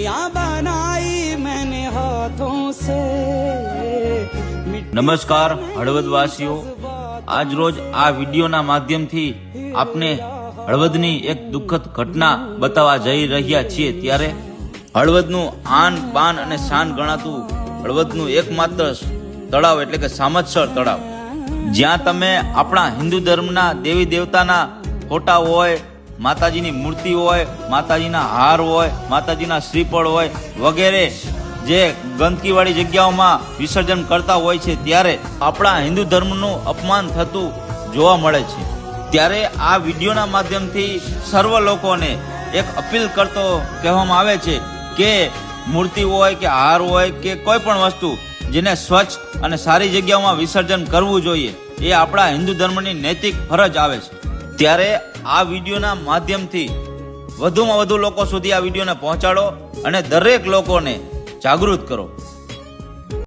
दुनिया बनाई मैंने हाथों से मिट्टी નમસ્કાર હળવદવાસીઓ આજ રોજ આ વિડીયોના માધ્યમથી આપને હળવદની એક દુઃખદ ઘટના બતાવવા જઈ રહ્યા છીએ ત્યારે હળવદનું આન બાન અને શાન ગણાતું હળવદનું એકમાત્ર તળાવ એટલે કે સામતસર તળાવ જ્યાં તમે આપણા હિન્દુ ધર્મના દેવી દેવતાના ફોટા હોય માતાજીની મૂર્તિ હોય, માતાજીના હાર હોય, માતાજીના શ્રીફળ હોય, વગેરે જે ગંદકીવાળી જગ્યાઓમાં વિસર્જન કરતા હોય છે, ત્યારે આપણા હિન્દુ ધર્મનું અપમાન થતું જોવા મળે છે. ત્યારે આ વિડીયોના માધ્યમથી સર્વ લોકોને એક અપીલ કરતો કહેવામાં આવે છે કે મૂર્તિ હોય કે હાર હોય કે કોઈ પણ વસ્તુ જેને સ્વચ્છ અને સારી જગ્યાઓમાં વિસર્જન કરવું જોઈએ, એ આપણા હિન્દુ ધર્મની નૈતિક ફરજ આવે છે. ત્યારે આ વિડીયોના માધ્યમથી વધુમાં વધુ લોકો સુધી આ વિડીયોને પહોંચાડો અને દરેક લોકોને જાગૃત કરો.